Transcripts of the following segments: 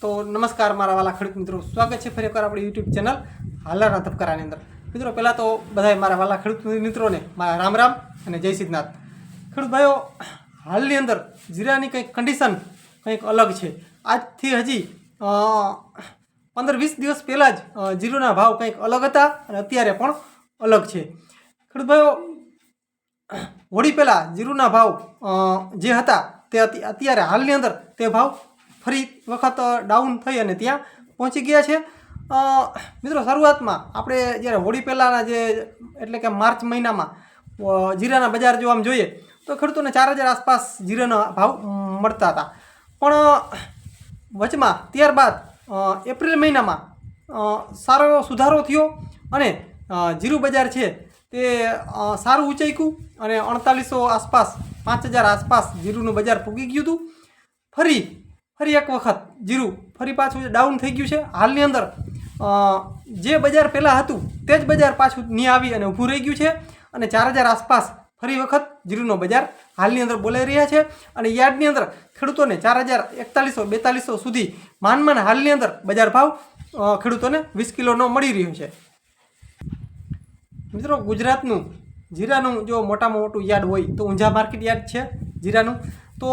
તો નમસ્કાર મારા વાલા ખેડૂત મિત્રો. સ્વાગત છે ફરી એકવાર આપણી યુટ્યુબ ચેનલ હાલરના ધબકારાની અંદર. મિત્રો, પહેલાં તો બધાય મારા વાલા ખેડૂત મિત્રોને મારા રામ રામ અને જય સિદ્ધનાથ. ખેડૂત ભાઈઓ, હાલની અંદર જીરાની કંઈક કન્ડિશન કંઈક અલગ છે. આજથી હજી પંદર વીસ દિવસ પહેલાં જ જીરુના ભાવ કંઈક અલગ હતા અને અત્યારે પણ અલગ છે. ખેડૂત ભાઈઓ હોળી પહેલાં જીરુના ભાવ જે હતા તે અત્યારે હાલની અંદર તે ભાવ ફરી વખત ડાઉન થઈ અને ત્યાં પહોંચી ગયા છે. મિત્રો, શરૂઆતમાં આપણે જ્યારે હોળી પહેલાંના જે, એટલે કે માર્ચ મહિનામાં જીરાના બજાર જો આમ જોઈએ, તો ખેડૂતોને ચાર હજાર આસપાસ જીરાના ભાવ મળતા હતા. પણ વચમાં ત્યારબાદ એપ્રિલ મહિનામાં સારો એવો સુધારો થયો અને જીરું બજાર છે તે સારું ઊંચાઈકું અને અડતાલીસો આસપાસ, પાંચ હજાર આસપાસ જીરુંનું બજાર પૂગી ગયું હતું. ફરી ફરી એક વખત, જીરું, ફરી પાછું ડાઉન થઈ ગયું છે. હાલની અંદર જે બજાર પહેલાં હતું, તે જ બજાર પાછું ની આવી અને ઊભું રહી ગયું છે. અને ચાર હજાર આસપાસ ફરી વખત જીરુંનો બજાર હાલની અંદર બોલાઈ રહ્યા છે. અને યાર્ડની અંદર ખેડૂતોને ચાર હજાર એકતાલીસો બેતાલીસો સુધી માનમાન હાલની અંદર બજાર ભાવ ખેડૂતોને વીસ કિલોનો મળી રહ્યો છે. મિત્રો, ગુજરાતનું જીરાનું જો મોટામાં મોટું યાર્ડ હોય તો ઊંઝા માર્કેટ યાર્ડ છે જીરાનું. તો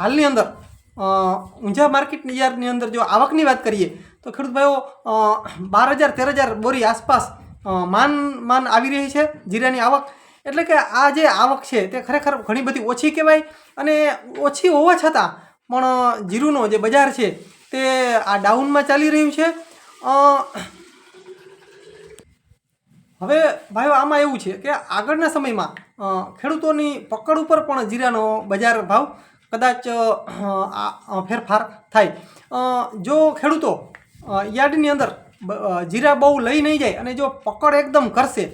હાલની અંદર ઊંઝા માર્કેટ યાર્ડની અંદર જો આવકની વાત કરીએ, તો ખેડૂત ભાઈઓ બાર હજાર તેર હજાર બોરી આસપાસ માન માન આવી રહી છે, જીરાની આવક. એટલે કે આ જે આવક છે, તે ખરેખર ઘણી બધી ઓછી કહેવાય અને ઓછી હોવા છતાં પણ જીરુનો જે બજાર છે, તે આ ડાઉનમાં ચાલી રહ્યું છે. હવે ભાઈઓ, આમાં એવું છે કે આગળના સમયમાં ખેડૂતોની પકડ ઉપર પણ જીરાનો બજાર ભાવ કદાચ ફેરફાર થાય. જો ખેડૂતો યાર્ડની અંદર જીરા બહુ લઈ નહીં જાય અને જો પકડ એકદમ કરશે,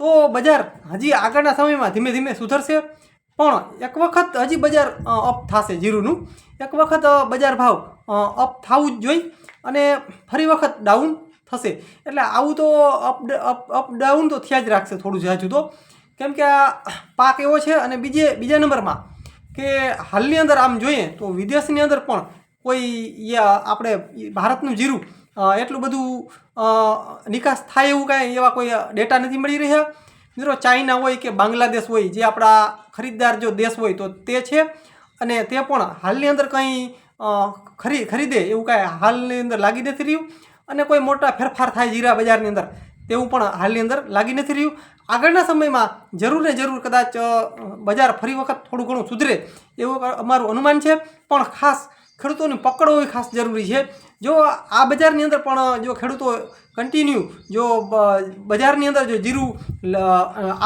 તો બજાર હજી આગળના સમયમાં ધીમે ધીમે સુધરશે. પણ એક વખત હજી બજાર અપ થશે જીરુનું. એક વખત બજાર ભાવ અપ થવું જ જોઈએ અને ફરી વખત ડાઉન થશે. એટલે આવું તો અપ અપ ડાઉન તો થયા જ રાખશે થોડું જાજુ તો. કેમ કે આ પાક એવો છે અને બીજે, બીજા નંબરમાં કે હાલની અંદર આમ જોઈએ તો વિદેશની અંદર પણ કોઈ આપણે ભારતનું જીરું એટલું બધું નિકાસ થાય એવું કાંઈ એવા કોઈ ડેટા નથી મળી રહ્યા? મિત્રો, ચાઇના હોય કે બાંગ્લાદેશ હોય, જે આપણા ખરીદદાર જો દેશ હોય તો તે છે અને તે પણ હાલની અંદર કંઈ ખરી, ખરીદે એવું કાંઈ હાલની અંદર લાગી નથી રહ્યું? અને કોઈ મોટા ફેરફાર થાય જીરા બજારની અંદર, તેવું પણ હાલની અંદર લાગી નથી રહ્યું? આગળના સમયમાં જરૂર ને જરૂર કદાચ બજાર ફરી વખત થોડું ઘણું સુધરે એવું અમારું અનુમાન છે. પણ ખાસ ખેડૂતોની પકડ હોવી ખાસ જરૂરી છે. જો આ બજારની અંદર પણ જો ખેડૂતો કન્ટિન્યુ જો બજારની અંદર જો જીરું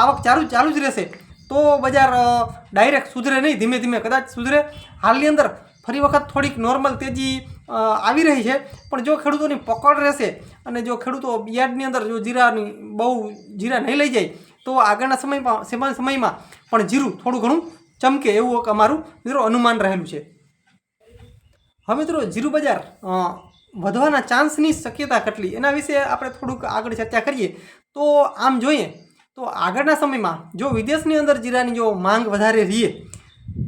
આવક ચાલુ ચાલુ જ રહેશે, તો બજાર ડાયરેક્ટ સુધરે નહીં. ધીમે ધીમે કદાચ સુધરે. હાલની અંદર ફરી વખત થોડીક નોર્મલ તેજી આવી રહી છે. પણ જો ખેડૂતોની પકડ રહેશે અને જો ખેડૂતો યાર્ડની અંદર જો જીરાની બહુ જીરા નહીં લઈ જાય, તો આગળના સમયમાં સમય- સમયમાં પણ જીરું થોડું ઘણું ચમકે એવું એક અમારું મિત્રો અનુમાન રહેલું છે. હવે મિત્રો જીરું બજાર વધવાના ચાન્સની શક્યતા કેટલી? એના વિશે આપણે થોડુંક આગળ ચર્ચા કરીએ. તો આમ જોઈએ, તો આગળના સમયમાં જો વિદેશની અંદર જીરાની જો માંગ વધારે રહીએ,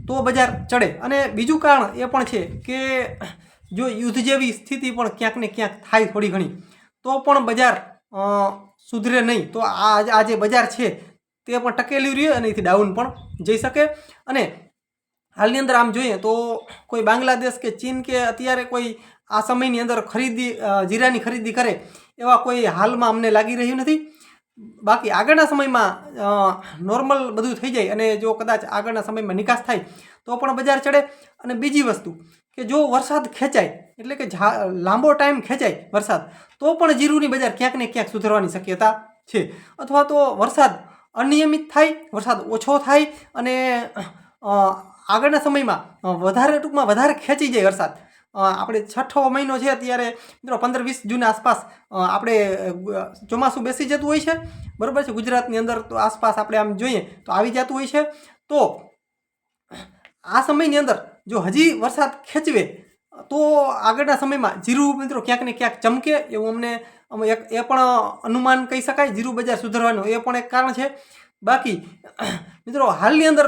તો બજાર ચડે. અને બીજું કારણ એ પણ છે કે જો યુદ્ધ જેવી સ્થિતિ પણ ક્યાંક ને ક્યાંક થાય થોડી ઘણી, તો પણ બજાર સુધરે નહીં. તો આ આ જે બજાર છે, તે પણ ટકેલું રહે અને એથી ડાઉન પણ જઈ શકે. અને હાલની અંદર આમ જોઈએ તો કોઈ બાંગ્લાદેશ કે ચીન કે અત્યારે કોઈ આ સમયની અંદર ખરીદી જીરાની ખરીદી કરે, એવા કોઈ હાલમાં અમને લાગી રહ્યું નથી. બાકી આગળના સમયમાં નોર્મલ બધું થઈ જાય અને જો કદાચ આગળના સમયમાં નિકાસ થાય, તો પણ બજાર ચડે. અને બીજી વસ્તુ કે જો વરસાદ ખેંચાય, એટલે કે લાંબો ટાઈમ ખેંચાય વરસાદ, તો પણ જીરુની બજાર ક્યાંક ને ક્યાંક સુધરવાની શક્યતા છે. અથવા તો વરસાદ અનિયમિત થાય, વરસાદ ઓછો થાય અને આગળના સમયમાં વધારે ટૂંકમાં વધારે ખેંચી જાય વરસાદ. આપણે છઠ્ઠો મહિનો છે અત્યારે મિત્રો, પંદર વીસ જૂન આસપાસ આપણે ચોમાસું બેસી જતું હોય છે. બરાબર છે? ગુજરાતની અંદર તો આસપાસ આપણે આમ જોઈએ તો આવી જતું હોય છે. તો આ સમયની અંદર જો હજી વરસાદ ખેંચવે, તો આગળના સમયમાં જીરું, મિત્રો, ક્યાંક ને ક્યાંક ચમકે એવું અમને, અમે એક, એ પણ અનુમાન કહી શકાય, જીરું બજાર સુધરવાનું, એ પણ એક કારણ છે. બાકી, મિત્રો, હાલની અંદર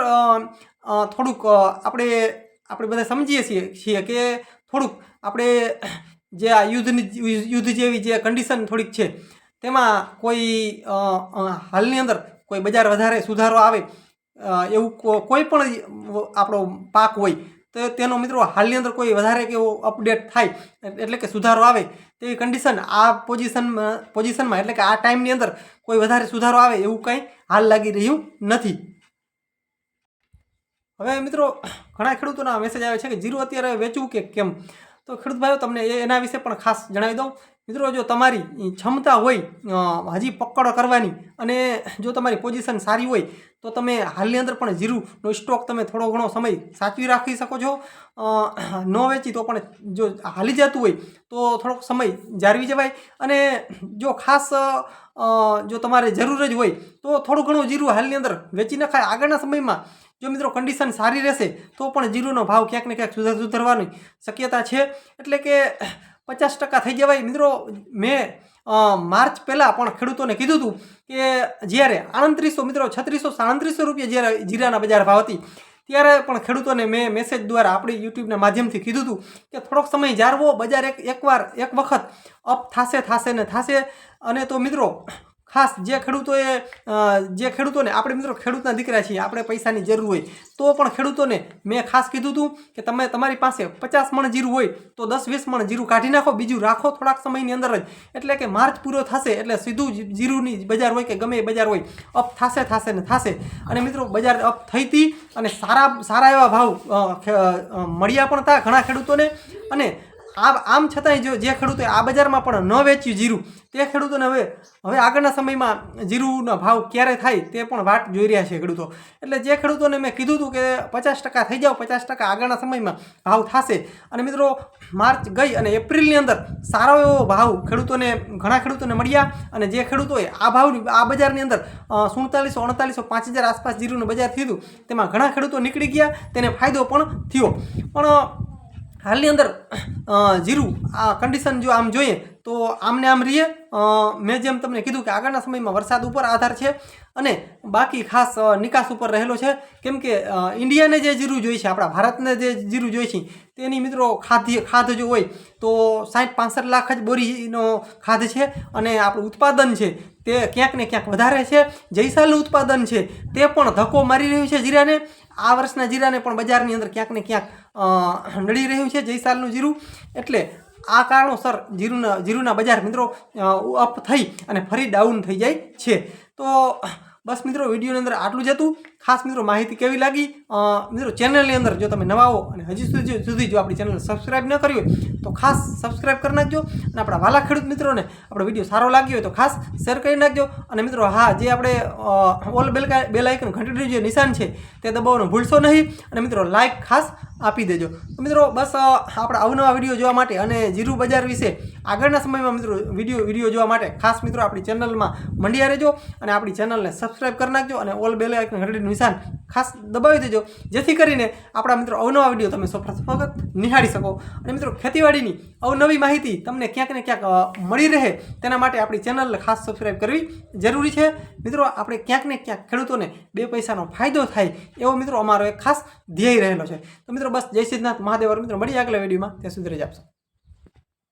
થોડુંક આપણે આપણે બધા સમજીએ છીએ છીએ કે થોડુંક આપણે જે આ યુદ્ધની યુદ્ધ જેવી જે કન્ડિશન થોડીક છે, તેમાં કોઈ હાલની અંદર કોઈ બજાર વધારે સુધારો આવે એવું કોઈ પણ આપણો પાક હોય, તો તેનો મિત્રો હાલની અંદર કોઈ વધારે કે એવો અપડેટ થાય એટલે કે સુધારો આવે, તેવી કન્ડિશન આ પોઝિશનમાં પોઝિશનમાં એટલે કે આ ટાઈમની અંદર કોઈ વધારે સુધારો આવે એવું કંઈ હાલ લાગી રહ્યું નથી. હવે મિત્રો, ઘણા ખેડૂતોના મેસેજ આવે છે કે જીરું અત્યારે વેચવું કે કેમ? તો ખેડૂત ભાઈઓ, તમને એના વિશે પણ ખાસ જણાવી દઉં. મિત્રો, જો તમારી ક્ષમતા હોય હજી પકડ કરવાની અને જો તમારી પોઝિશન સારી હોય, તો તમે હાલની અંદર પણ જીરુંનો સ્ટોક તમે થોડો ઘણો સમય સાચવી રાખી શકો છો. ન વેચી તો પણ જો હાલી જતું હોય, તો થોડોક સમય જાળવી જવાય. અને જો ખાસ જો તમારે જરૂર જ હોય, તો થોડું ઘણું જીરું હાલની અંદર વેચી નખાય. આગળના સમયમાં જો મિત્રો કન્ડિશન સારી રહેશે, તો પણ જીરુનો ભાવ ક્યાંક ને ક્યાંક સુધાર સુધારવાની શક્યતા છે. એટલે કે પચાસ ટકા થઈ જવાય. મિત્રો, મેં માર્ચ પહેલાં પણ ખેડૂતોને કીધું હતું કે જ્યારે આણત્રીસો મિત્રો, છત્રીસો, સાડત્રીસો રૂપિયા જ્યારે જીરાના બજાર ભાવ હતી, ત્યારે પણ ખેડૂતોને મેં મેસેજ દ્વારા આપણી યુટ્યુબના માધ્યમથી કીધું હતું કે થોડોક સમય જાળવો, બજાર એક, એકવાર, એક વખત અપ થાશે થાશે ને થાશે. અને તો મિત્રો ખાસ જે ખેડૂતોએ જે ખેડૂતોને, આપણે મિત્રો ખેડૂતના દીકરા છીએ, આપણે પૈસાની જરૂર હોય, તો પણ ખેડૂતોને મેં ખાસ કીધું હતું કે તમે તમારી પાસે પચાસ મણ જીરું હોય, તો દસ વીસ મણ જીરું કાઢી નાખો, બીજું રાખો થોડાક સમયની અંદર જ. એટલે કે માર્ચ પૂરો થશે, એટલે સીધું જીરુંની બજાર હોય કે ગમે એ બજાર હોય, અપ થાશે થાશે ને થાશે. અને મિત્રો બજાર અપ થઈ હતી અને સારા સારા એવા ભાવ મળ્યા પણ હતા ઘણા ખેડૂતોને. અને આ આમ છતાંય જો જે ખેડૂતોએ આ બજારમાં પણ ન વેચ્યું જીરું, તે ખેડૂતોને હવે હવે આગળના સમયમાં જીરુનો ભાવ ક્યારે થાય તે પણ વાટ જોઈ રહ્યા છે ખેડૂતો. એટલે જે ખેડૂતોને મેં કીધું હતું કે પચાસ ટકા થઈ જાઓ, પચાસ ટકા આગળના સમયમાં ભાવ થશે. અને મિત્રો, માર્ચ ગઈ અને એપ્રિલની અંદર સારો એવો ભાવ ખેડૂતોને, ઘણા ખેડૂતોને મળ્યા. અને જે ખેડૂતોએ આ ભાવની, આ બજારની અંદર સુડતાલીસો, અડતાલીસો, પાંચ હજાર આસપાસ જીરુનું બજાર થયું તેમાં ઘણા ખેડૂતો નીકળી ગયા, તેને ફાયદો પણ થયો. પણ હાલની અંદર જીરું, આ કન્ડિશન જો આમ જોઈએ, તો આમને આમ રહીએ. મેં જેમ તમને કીધું કે આગળના સમયમાં વરસાદ ઉપર આધાર છે અને બાકી ખાસ નિકાસ ઉપર રહેલો છે. કેમ કે ઇન્ડિયાને જે જીરું જોઈએ છે, આપણા ભારતને જે જીરું જોઈએ છે, તેની મિત્રો ખાદ્ય, ખાધ જો હોય, તો સાઠ પાસઠ લાખ જ બોરીનો ખાધ છે અને આપણું ઉત્પાદન છે, તે ક્યાંક ને ક્યાંક વધારે છે. જૈસાલનું ઉત્પાદન છે, તે પણ ધક્કો મારી રહ્યું છે જીરાને. આ વર્ષના જીરાને પણ બજારની અંદર ક્યાંક ને ક્યાંક નડી રહ્યું છે જયસાલનું જીરું. એટલે આ કારણોસર જીરુના જીરુના બજાર મિત્રો અપ થઈ અને ફરી ડાઉન થઈ જાય છે. તો, બસ મિત્રો, વિડીયોની અંદર આટલું જ હતું. ખાસ મિત્રો માહિતી કેવી લાગી? મિત્રો ચેનલની અંદર જો તમે નવા હો અને હજી સુધી સુધી જો આપણી ચેનલ સબસ્ક્રાઈબ ન કરી હોય, તો ખાસ સબસ્ક્રાઇબ કરી નાખજો અને આપણા વાલા ખેડૂત મિત્રોને આપણો વીડિયો સારો લાગ્યો હોય તો ખાસ શેર કરી નાખજો. અને મિત્રો, હા, જે આપણે ઓલ બેલ બેલ આઇકન ઘંટડીનું જે નિશાન છે, તે દબાવવાનું ભૂલશો નહીં. અને મિત્રો લાઇક ખાસ આપી દેજો. તો મિત્રો, બસ આપણા અવનવા વીડિયો જોવા માટે અને જીરું બજાર વિશે આગળના સમયમાં મિત્રો વીડિયો વીડિયો જોવા માટે ખાસ મિત્રો આપણી ચેનલમાં મંડિયા રહેજો અને આપણી ચેનલને સબસ્ક્રાઈબ કરી નાખજો અને ઓલ બેલ આઇકન નિશાન ખાસ દબાવી દેજો. જેથી કરીને આપણા મિત્રો અવનવા વીડિયો તમે સૌપ્રથમ નિહાળી શકો. અને મિત્રો, ખેતીવાડીની અવનવી માહિતી તમને ક્યાંક ને ક્યાંક મળી રહે તેના માટે આપણી ચેનલને ખાસ સબસ્ક્રાઇબ કરવી જરૂરી છે. મિત્રો, આપણે ક્યાંક ને ક્યાંક ખેડૂતોને બે પૈસાનો ફાયદો થાય એવો મિત્રો અમારો એક ખાસ ધ્યેય રહેલો છે. તો મિત્રો, બસ જય સિદ્ધનાથ મહાદેવ. મિત્રો મળી આગલા વિડીયોમાં. ત્યાં સુધી રજા આપશો.